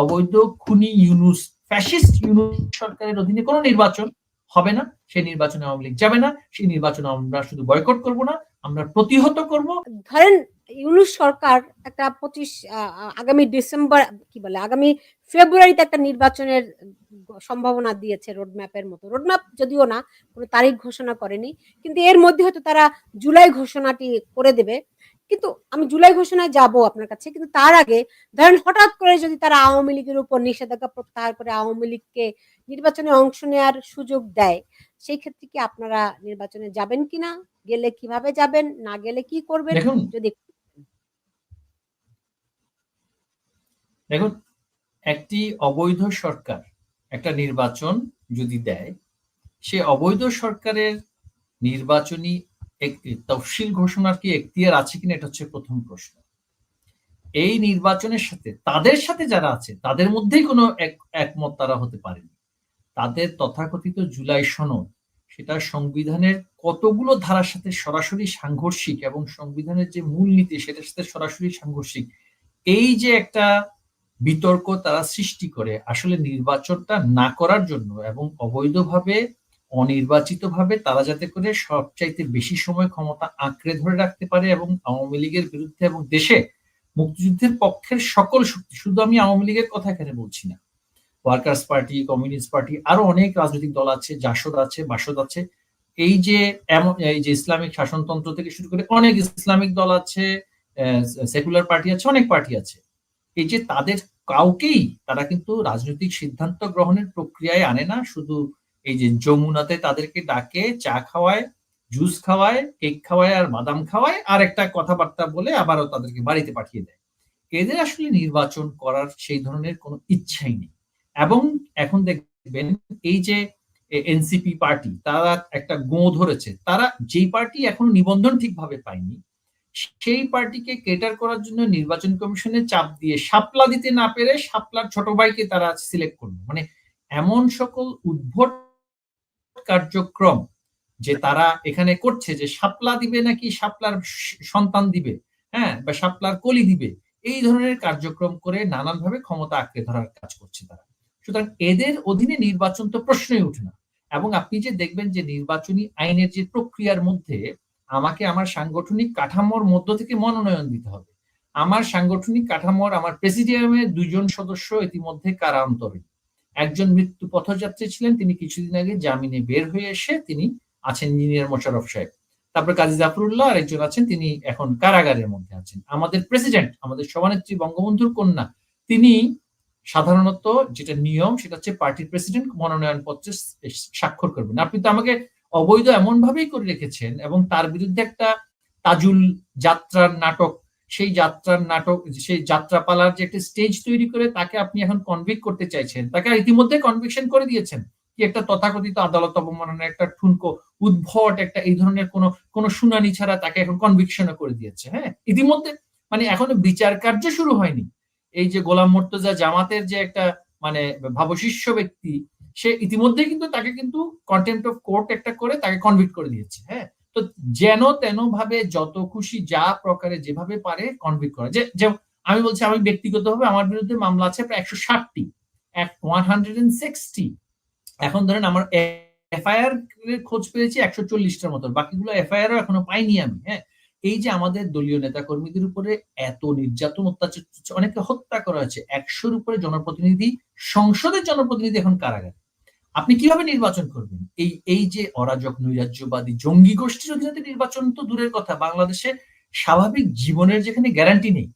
অবৈধ খুনি ইউনুস, ফ্যাসিস্ট ইউনুস সরকারের অধীনে কোনো নির্বাচন হবে না। সেই নির্বাচনে আওয়ামী লীগ যাবে না। সেই নির্বাচনে আমরা শুধু বয়কট করব না, আমরা প্রতিহত করব। ধরেন ইউনুস সরকার একটা পঁচিশ আগামী ডিসেম্বর, কি বলে, আগামী ফেব্রুয়ারিতে একটা নির্বাচনের সম্ভাবনা দিয়েছে রোডম্যাপের মতো। রোডম্যাপ যদিও না, কোনো তারিখ ঘোষণা করেনি, কিন্তু এর মধ্যে হয়তো তারা জুলাই ঘোষণাটি করে দেবে। কিন্তু আমি জুলাই ঘোষণায় যাব আপনার কাছে কিন্তু তার আগে ধরেন হঠাৎ করে যদি তারা আওয়ামী লীগের উপর নিষেধাজ্ঞা প্রত্যাহার করে আওয়ামী লীগকে নির্বাচনে অংশ নেওয়ার সুযোগ দেয় সেই ক্ষেত্রে কি আপনারা নির্বাচনে যাবেন কিনা? গেলে কীভাবে যাবেন? না গেলে কি করবেন? যদি দেখুন একটি অবৈধ সরকার একটা নির্বাচন যদি দেয় সে অবৈধ সরকারের নির্বাচনী তফসিল ঘোষণার কি এখতিয়ার আছে কিনা এটা হচ্ছে প্রথম প্রশ্ন। এই নির্বাচনের সাথে, তাদের সাথে যারা আছে, তাদের মধ্যেই কোনো এক, একমত তারা হতে পারেনি। তাদের তথাকথিত জুলাই সনদ, সেটা সংবিধানের কতগুলো ধারার সাথে সরাসরি সাংঘর্ষিক এবং সংবিধানের যে মূলনীতি সেটার সাথে সরাসরি সাংঘর্ষিক, এই যে একটা বিতর্ক তারা সৃষ্টি করে আসলে নির্বাচনটা না করার জন্য এবং অবৈধভাবে অনির্বাচিতভাবে তারা যাতে করে সবচাইতে বেশি সময় ক্ষমতা আঁকড়ে ধরে রাখতে পারে এবং আওয়ামী লীগের বিরুদ্ধে এবং দেশে মুক্তিযুদ্ধের পক্ষের সকল শক্তি, শুধু আমি আওয়ামী লীগের কথা এখানে বলছি না। ওয়ার্কার্স পার্টি, কমিউনিস্ট পার্টি, আরও অনেক রাজনৈতিক দল আছে, জাসদ আছে, বাসদ আছে। এই যে এমন, এই যে ইসলামিক শাসনতন্ত্র থেকে শুরু করে অনেক ইসলামিক দল আছে সেকুলার পার্টি আছে, অনেক পার্টি আছে। এই যে তাদের কাউকেই তারা কিন্তু রাজনৈতিক সিদ্ধান্ত গ্রহণের প্রক্রিয়ায় আনে না, শুধু এই যে যমুনাতে তাদেরকে ডাকে, চা খাওয়ায় জুস খাওয়ায় কেক খাওয়ায় আর বাদাম খাওয়ায় আর একটা কথাবার্তা বলে আবারও তাদেরকে বাড়িতে পাঠিয়ে দেয়। এদের আসলে নির্বাচন করার সেই ধরনের কোনো ইচ্ছাই নেই। এবং এখন দেখবেন এই যে এনসিপি পার্টি, তারা একটা গো ধরেছে। তারা যেই পার্টি এখন নিবন্ধন ঠিকভাবে পায়নি, সেই পার্টিকে কেটার করার জন্য নির্বাচন কমিশনে চাপ দিয়ে সাপলা দিতে না পেরে সাপলার ছোট ভাইকে তারা সিলেক্ট করল। মানে এমন সকল উদ্ভট কার্যক্রম যে তারা এখানে করছে যে সাপলা দিবে নাকি সাপলার সন্তান দিবে হ্যাঁ বা সাপলার কলি দিবে, এই ধরনের কার্যক্রম করে নানানভাবে ক্ষমতা আঁকড়ে ধরার কাজ করছে তারা। সুতরাং এদের অধীনে নির্বাচন তো প্রশ্নই ওঠে না। এবং আপনি যে দেখবেন যে নির্বাচনী আইনের যে প্রক্রিয়ার মধ্যে আমাকে আমার সাংগঠনিক কাঠামোর মধ্য থেকে মনোনয়ন দিতে হবে। আমার সাংগঠনিক কাঠামোর, আমার প্রেসিডিয়ামের দুইজন সদস্য ইতিমধ্যে কারান্তরে। একজন মৃত্যু পথযাত্রী ছিলেন, তিনি কিছুদিন আগে জামিনে বের হয়ে এসে তিনি আছেন ইঞ্জিনিয়ার মোশারফ সাহেব। তারপরে কাজী জাফরুল্লাহ আরেকজন আছেন, তিনি এখন কারাগারের মধ্যে আছেন। আমাদের প্রেসিডেন্ট, আমাদের সভানেত্রী বঙ্গবন্ধুর কন্যা, তিনি সাধারণত যেটা নিয়ম, সেটা হচ্ছে পার্টির প্রেসিডেন্ট মনোনয়ন পত্রে স্বাক্ষর করবেন। আপনি তো আমাকে অবৈধ এমন ভাবেই করে রেখেছেন এবং তার বিরুদ্ধে একটা তাজুল যাত্রার নাটক সেই যাত্রার নাটক, সেই যাত্রাপালার যে একটা স্টেজ তৈরি করে তাকে আপনি এখন কনভিক করতে চাইছেন। তাকে ইতিমধ্যে কনভিকশন করে দিয়েছেন কি একটা তথাকথিত আদালত অবমাননার একটা ঠুনকো উদ্ভট একটা এই ধরনের কোন কোন শুনানি ছাড়া তাকে এখন কনভিকশনও করে দিয়েছে হ্যাঁ? ইতিমধ্যে মানে এখনও বিচার কার্য শুরু হয়নি। এই যে গোলাম মোর্তজা জামাতের যে একটা মানে ভাবশিষ্য ব্যক্তি, সে ইতিমধ্যে কিন্তু তাকে কিন্তু কন্টেম্প অফ কোর্ট একটা করে তাকে কনভিক্ট করে দিয়েছে হ্যাঁ? তো যেন তেন ভাবে যত খুশি যা প্রকারে যেভাবে পারে কনভিক্ট করে। যে আমি বলছি আমি ব্যক্তিগতভাবে আমার বিরুদ্ধে মামলা আছে প্রায় একশো ষাটটি ওয়ান হান্ড্রেড এন্ড সিক্সটি এখন ধরেন আমার এফআইআর খোঁজ পেয়েছি একশো চল্লিশটার মতো, বাকিগুলো এফআইআরও এখনও পাইনি আমি হ্যাঁ। এই যে আমাদের দলীয় নেতা কর্মীদের উপরে এত নির্যাতন, অত্যাচার অনেকে হত্যা করা হয়েছে, একশোর উপরে জনপ্রতিনিধি, সংসদের জনপ্রতিনিধি এখন কারাগারে। আপনি কীভাবে নির্বাচন করবেন? এই এই যে অরাজক, নৈরাজ্যবাদী, জঙ্গি গোষ্ঠীর অধীনে নির্বাচন তো দূরের কথা। বাংলাদেশে স্বাভাবিক জীবনের যেখানে গ্যারান্টি নেই,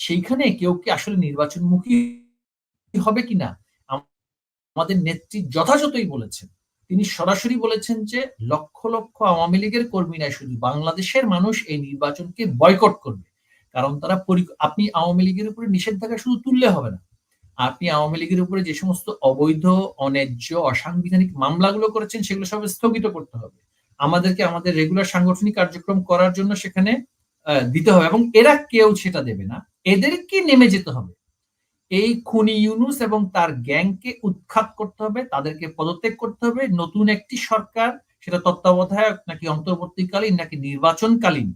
সেইখানে কেউ কি আসলে নির্বাচনমুখী হবে কিনা? আমাদের নেত্রী যথাযথই বলেছেন। তিনি সরাসরি বলেছেন যে, লক্ষ লক্ষ আওয়ামী লীগের কর্মী নাই শুধু বাংলাদেশের মানুষ এই নির্বাচনকে বয়কট করবে। কারণ তারা আপনি আওয়ামী লীগের উপরে নিষেধাজ্ঞা শুধু তুললে হবে না। আপনি আওয়ামী লীগের উপরে যে সমস্ত অবৈধ, অন্যায্য, অসাংবিধানিক মামলাগুলো করেছেন, সেগুলো সব স্থগিত করতে হবে। আমাদেরকে আমাদের রেগুলার সাংগঠনিক কার্যক্রম করার জন্য সেখানে দিতে হবে এবং এরা কেউ সেটা দেবে না। এদেরকে নেমে যেতে হবে। এই খুনি ইউনুস এবং তার গ্যাংকে উৎখাত করতে হবে, তাদেরকে পদত্যাগ করতে হবে। নতুন একটি সরকার, সেটা তত্ত্বাবধায়ক নাকি অন্তর্বর্তীকালীন নাকি নির্বাচনকালীন,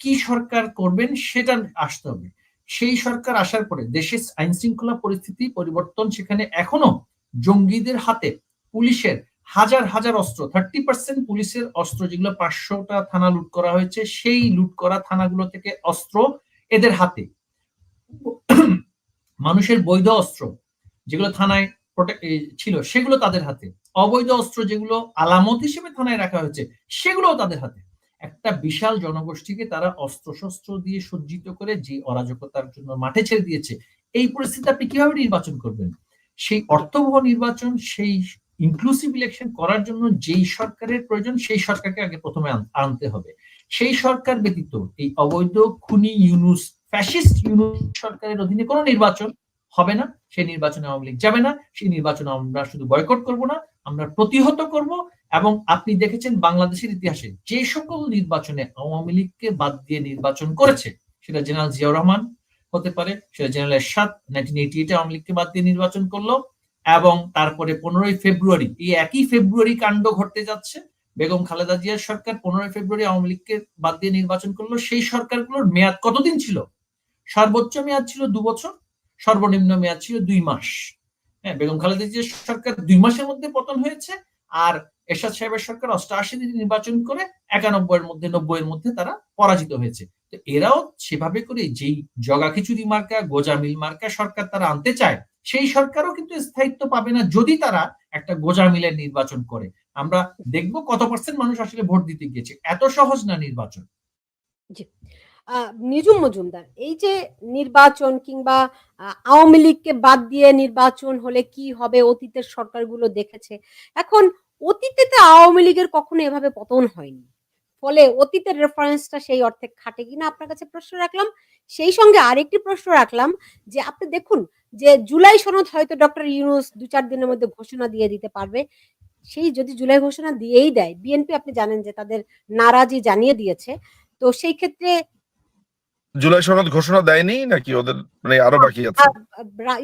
কি সরকার করবেন সেটা আসতে হবে। সেই সরকার আসার পরে দেশের আইন শৃঙ্খলা পরিস্থিতি, পরিবর্তন সেখানে এখনও জঙ্গিদের হাতে। পুলিশের হাজার হাজার অস্ত্র থার্টি পার্সেন্ট পুলিশের অস্ত্র যেগুলো পাঁচশোটা থানা লুট করা হয়েছে, সেই লুট করা থানাগুলো থেকে অস্ত্র এদের হাতে। মানুষের বৈধ অস্ত্র যেগুলো থানায় ছিল, সেগুলো তাদের হাতে। অবৈধ অস্ত্র যেগুলো আলামত হিসেবে থানায় রাখা হয়েছে, সেগুলোও তাদের হাতে। একটা বিশাল জনগোষ্ঠীকে তারা অস্ত্র শস্ত্র দিয়ে সজ্জিত করে যে অরাজকতার জন্য মাঠে ছেড়ে দিয়েছে, এই পরিস্থিতি আপনি কীভাবে নির্বাচন করবেন? সেই অর্থবহ নির্বাচন, সেই ইনক্লুসিভ ইলেকশন করার জন্য যেই সরকারের প্রয়োজন, সেই সরকারকে আগে প্রথমে আন- আনতে হবে। সেই সরকার ব্যতীত এই অবৈধ খুনি ইউনুস, ফ্যাসিস্ট ইউনুস সরকারের অধীনে কোনো নির্বাচন হবে না। সেই নির্বাচনে আওয়ামী লীগ যাবে না। সেই নির্বাচনে আমরা শুধু বয়কট করব না, আমরা প্রতিহত করব। এবং আপনি দেখেছেন বাংলাদেশের ইতিহাসে যে সকল নির্বাচনে আওয়ামী লীগকে বাদ দিয়ে নির্বাচন করেছে, সেটা জেনারেল জিয়াউর রহমান হতে পারে, সেটা জেনারেল এরশাদ নাইনটিন এইটি এইটে আওয়ামী লীগকে বাদ দিয়ে নির্বাচন করল, এবং তারপরে পনেরোই ফেব্রুয়ারি, এই একই ফেব্রুয়ারি কাণ্ড ঘটতে যাচ্ছে, বেগম খালেদা জিয়ার সরকার পনেরোই ফেব্রুয়ারি আওয়ামী লীগকে বাদ দিয়ে নির্বাচন করল, সেই সরকারগুলোর মেয়াদ কতদিন ছিল? সর্বোচ্চ মেয়াদ ছিল দু বছর, সর্বনিম্ন মেয়াদ ছিল দুই মাস। হ্যাঁ বেগম খালেদা জিয়ার সরকার দুই মাসের মধ্যে পতন হয়েছে, আর এরশাদ সাহেবের সরকার অষ্টআশি দিন নির্বাচন করে একানব্বই এর মধ্যে, নব্বইয়ের মধ্যে তারা পরাজিত হয়েছে। তো এরাও সেভাবে করে যেই জগা খিচুড়ি মার্কা গোজা মিল মার্কা সরকার তারা আনতে চায়, সেই সরকারও কিন্তু স্থায়িত্ব পাবে না যদি তারা একটা গোজা মিলের নির্বাচন করে। আমরা দেখব কত পার্সেন্ট মানুষ আসলে ভোট দিতে গিয়েছে। এত সহজ না নির্বাচন। নিজুম মজুমদার, এই যে নির্বাচন কিংবা আওয়ামী লীগকে বাদ দিয়ে নির্বাচন হলে কি হবে, অতীতের সরকারগুলো দেখেছে। এখন অতীতে তো আওয়ামী লীগের কখনো এভাবে পতন হয়নি। ফলে অতীতের রেফারেন্সটা সেই অর্থে খাটে কিনা আপনার কাছে প্রশ্ন রাখলাম। সেই সঙ্গে আরেকটি প্রশ্ন রাখলাম যে আপনি দেখুন যে জুলাই সনদ হয়তো ডক্টর ইউনুস দু চার দিনের মধ্যে ঘোষণা দিয়ে দিতে পারবে। সেই যদি জুলাই ঘোষণা দিয়েই দেয় বিএনপি আপনি জানেন যে তাদের নারাজি জানিয়ে দিয়েছে। তো সেই ক্ষেত্রে জুলাই সনদ ঘোষণা দেয়নি নাকি ওদের মানে আরও বাকি আছে?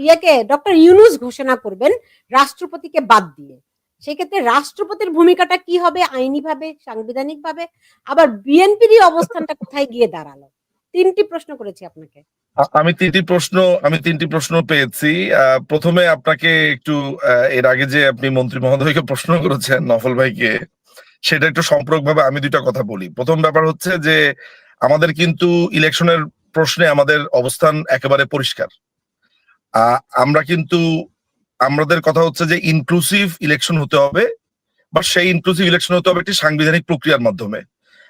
ইয়েকে ডক্টর ইউনুস ঘোষণা করবেন রাষ্ট্রপতিকে বাদ দিয়ে। সেক্ষেত্রে রাষ্ট্রপতির ভূমিকাটা কি হবে? আইনি ভাবে সাংবিধানিক ভাবে আবার বিএনপির অবস্থানটা কোথায় গিয়ে দাঁড়াল? তিনটি প্রশ্ন করেছি আপনাকে। আমি তিনটি প্রশ্ন, আমি তিনটি প্রশ্ন পেয়েছি। প্রথমে আপনাকে একটু এর আগে যে আপনি মন্ত্রী মহোদয়কে প্রশ্ন করেছেন নফল ভাইকে, সেটা একটু সম্পর্ক ভাবে আমি দুইটা কথা বলি। প্রথম ব্যাপার হচ্ছে যে, আমাদের কিন্তু ইলেকশনের প্রশ্নে আমাদের অবস্থান একেবারে পরিষ্কার। আমরা কিন্তু আমাদের কথা হচ্ছে যে ইনক্লুসিভ ইলেকশন হতে হবে, বা সেই ইনক্লুসিভ ইলেকশন হতে হবে একটি সাংবিধানিক প্রক্রিয়ার মাধ্যমে।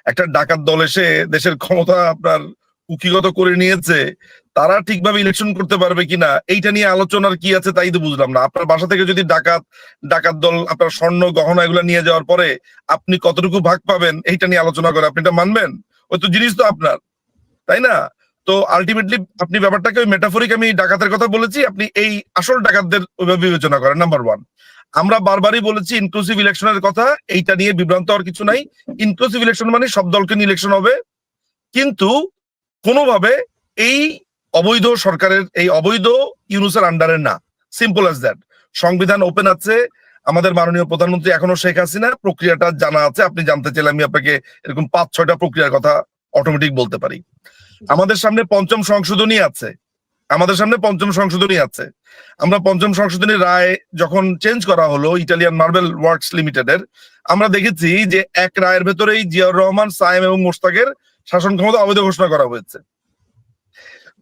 একটা ডাকাত দল এসে দেশের ক্ষমতা আপনার কুকিগত করে নিয়েছে, তারা ঠিকভাবে ইলেকশন করতে পারবে কিনা, এইটা নিয়ে আলোচনার কি আছে তাই তো বুঝলাম না। আপনার বাসা থেকে যদি ডাকাত ডাকাত দল, আপনার স্বর্ণ গহনা এগুলো নিয়ে যাওয়ার পরে আপনি কতটুকু ভাগ পাবেন, এইটা নিয়ে আলোচনা করে, আপনি এটা মানবেন? ওই তো জিনিস তো আপনার, তাই না? তো আলটিমেটলি আপনি ব্যাপারটাকে ওই মেটাফরিক আমি ডাকাতের কথা বলেছি, আপনি এই আসল ডাকাতদের ওইভাবে বিবেচনা করেন নাম্বার ওয়ান আমরা বারবারই বলেছি ইনক্লুসিভ ইলেকশনের কথা, এইটা নিয়ে বিভ্রান্ত হওয়ার কিছু নাই। ইনক্লুসিভ ইলেকশন মানে সব দলকে নিয়ে ইলেকশন হবে। কিন্তু কোনোভাবে এই অবৈধ সরকারের, এই অবৈধ ইউনুসের আন্ডারে না। সিম্পল অ্যাজ দ্যাট সংবিধান ওপেন আছে, আমাদের মাননীয় প্রধানমন্ত্রী এখনও শেখ হাসিনা, প্রক্রিয়াটা জানা আছে, আপনি জানতে চাইলে আমি আপনাকে এরকম পাঁচ ছয়টা প্রক্রিয়ার কথা অটোমেটিক বলতে পারি। আমাদের সামনে পঞ্চম সংশোধনী আছে। আমাদের সামনে পঞ্চম সংশোধনী আছে। আমরা পঞ্চম সংশোধনী রায় যখন চেঞ্জ করা হলো ইটালিয়ান মার্বেল ওয়ার্কস লিমিটেডের আমরা দেখেছি যে এক রায়ের ভেতরেই জিয়াউর রহমান, সায়েম এবং মোস্তাকের শাসন ক্ষমতা অবৈধ ঘোষণা করা হয়েছে।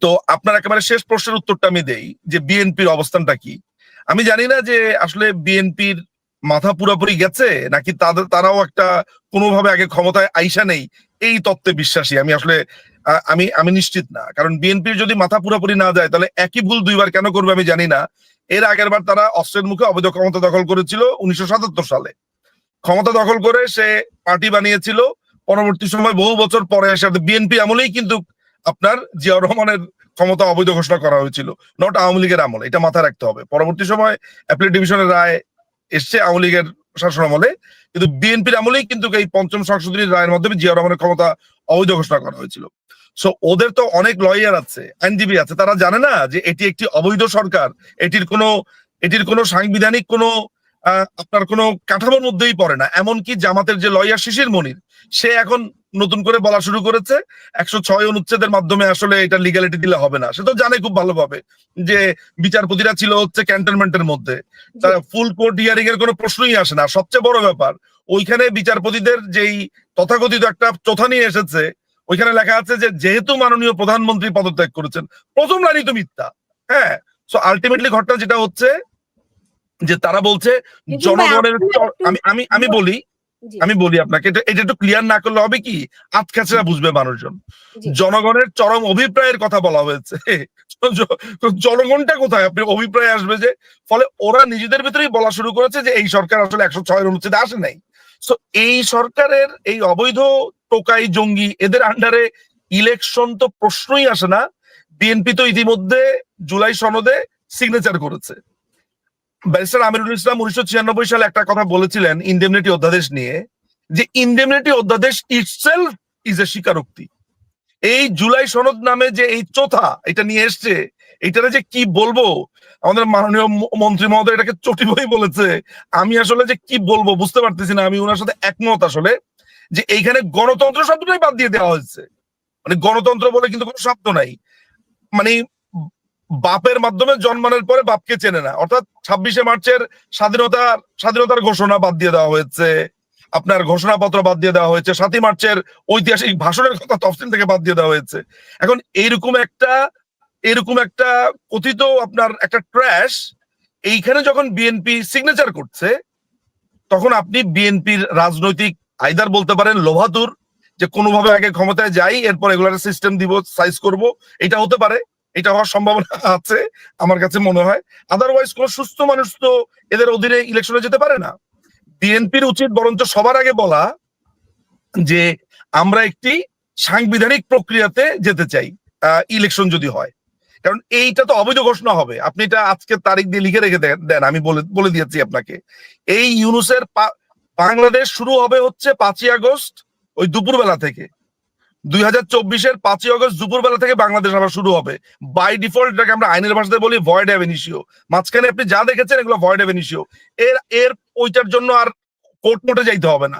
তো আপনার একেবারে শেষ প্রশ্নের উত্তরটা আমি দেই যে বিএনপির অবস্থানটা কি? আমি জানি না যে আসলে বিএনপির মাথা পুরোপুরি গেছে নাকি তাদের, তারাও একটা কোনোভাবে আগে ক্ষমতায় আইসা নেই এই তত্ত্বে বিশ্বাসী। আমি আসলে আমি আমি নিশ্চিত না। কারণ বিএনপির যদি মাথা পুরোপুরি না যায়, তাহলে একই ভুল দুইবার কেন করবে আমি জানি না। এর আগের বার তারা অস্ত্রের মুখে অবৈধ ক্ষমতা দখল করেছিল উনিশশো সাতাত্তর সালে। ক্ষমতা দখল করে সে পার্টি বানিয়েছিল। পরবর্তী সময় বহু বছর পরে এসে বিএনপি আমলেই কিন্তু আপনার জিয়াউর রহমানের ক্ষমতা অবৈধ ঘোষণা করা হয়েছিল। নট আওয়ামী লীগের আমল। এটা মাথায় রাখতে হবে। পরবর্তী সময় অ্যাপিলেট ডিভিশনের রায় এসছে, আওয়ামী লীগের শাসন আমলে, কিন্তু বিএনপির আমলেই কিন্তু এই পঞ্চম সংশোধনী রায়ের মাধ্যমে জিয়া রহমানের ক্ষমতা অবৈধ ঘোষণা করা হয়েছিল। সো ওদের তো অনেক লয়ার আছে, আইনজীবী আছে, তারা জানে না যে এটি একটি অবৈধ সরকার, এটির কোনো এটির কোনো সাংবিধানিক কোনো আপনার কোনো কাঠামোর মধ্যেই পড়ে না। এমনকি জামাতের যে লয়ার শিশির মনির সে এখন নতুন করে বলা শুরু করেছে একশো ছয় অনুচ্ছেদের মাধ্যমে আসলে এটা লিগালিটি দিলে হবে না। সে তো জানে খুব ভালোভাবে যে বিচারপতিরা ছিল হচ্ছে ক্যান্টনমেন্টের মধ্যে। তারা ফুল কোর্ট হিয়ারিং এর কোনো প্রশ্নই আসে না। সবচেয়ে বড় ব্যাপার ওইখানে বিচারপতিদের যেই তথাকথিত একটা চোথা নিয়ে এসেছে ওইখানে লেখা আছে যে যেহেতু মাননীয় প্রধানমন্ত্রী পদত্যাগ করেছেন প্রথম লাইনই তো মিথ্যা। হ্যাঁ সো আলটিমেটলি ঘটনা যেটা হচ্ছে যে তারা বলছে জনগণের আমি আমি আমি বলি আমি বলি আপনাকে এটা এটা একটু ক্লিয়ার না করলে হবে কি? আতখাচরা বুঝবে মানুষজন। জনগণের চরম অভিপ্রায়ের কথা বলা হয়েছে। জনগণটা কোথায়? আপনি অভিপ্রায় আসবে যে ফলে ওরা নিজেদের ভিতরেই বলা শুরু করেছে যে এই সরকার আসলে একশো ছয়ের অনুচ্ছেদে আসে নাই। সো এই সরকারের এই অবৈধ টোকাই জঙ্গি এদের আন্ডারে ইলেকশন তো প্রশ্নই আসে না। বিএনপি তো ইতিমধ্যে জুলাই সনদে সিগনেচার করেছে। ব্যারিস্টার আমিরুল ইসলাম উনিশশো ছিয়ানব্বই সালে একটা কথা বলেছিলেন ইন্ডেমনিটি অধ্যাদেশ নিয়ে যে ইন্ডেমনিটি অধ্যাদেশ ইটসেলফ ইজ এ স্বীকারোক্তি। এই জুলাই সনদ নামে যে এই চোথা এটা নিয়ে এসছে, এটারে যে কি বলব? আমাদের মাননীয় মন্ত্রী মহোদয় এটাকে চটি বই বলেছে। আমি আসলে যে কি বলব বুঝতে পারতেছি না, আমি ওনার সাথে একমত আসলে যে এইখানে গণতন্ত্র শব্দটাই বাদ দিয়ে দেওয়া হয়েছে। মানে গণতন্ত্র বলে কিন্তু কোনো শব্দ নাই। মানে বাপের মাধ্যমে জন্মানোর পরে বাপকে চেনে না। অর্থাৎ ছাব্বিশে মার্চের স্বাধীনতার স্বাধীনতার ঘোষণা বাদ দিয়ে দেওয়া হয়েছে। আপনার ঘোষণাপত্র বাদ দিয়ে দেওয়া হয়েছে। সাতই মার্চের ঐতিহাসিক ভাষণের কথা তফসিল থেকে বাদ দিয়ে দেওয়া হয়েছে। এখন এইরকম একটা এরকম একটা কথিত আপনার একটা ট্র্যাশ এইখানে যখন বিএনপি সিগনেচার করছে, তখন আপনি বিএনপির রাজনৈতিক আইদার বলতে পারেন, লোভাতুর, যে কোনোভাবে আগে ক্ষমতায় যাই, এরপর এগুলার সিস্টেম দিব সাইজ করব, এটা হতে পারে। এটা হওয়ার সম্ভাবনা আছে, আমার কাছে মনে হয়। আদারওয়াইজ কোন সুস্থ মানুষ তো এদের অধীনে ইলেকশনে যেতে পারে না। বিএনপির উচিত বরঞ্চ সবার আগে বলা যে, আমরা একটি সাংবিধানিক প্রক্রিয়াতে যেতে চাই ইলেকশন যদি হয়। কারণ এইটা তো অবৈধ ঘোষণা হবে। আপনি এটা আজকে তারিখ দিয়ে লিখে রেখে দেন, আমি বলে বলে দিয়েছি আপনাকে। এই ইউনুসের বাংলাদেশ শুরু হবে হচ্ছে পাঁচই আগস্ট, ওই দুপুরবেলা থেকে। দুই হাজার চব্বিশের পাঁচই আগস্ট দুপুরবেলা থেকে বাংলাদেশ আবার শুরু হবে। বাই ডিফল্ট এটাকে আমরা আইনের ভাষাতে বলি ভয়েড অ্যাভেনিশিও মাঝখানে আপনি যা দেখেছেন এগুলো ভয়েড অ্যাভেনিশিও এর এর ওইটার জন্য আর কোর্ট মোটে যাইতে হবে না।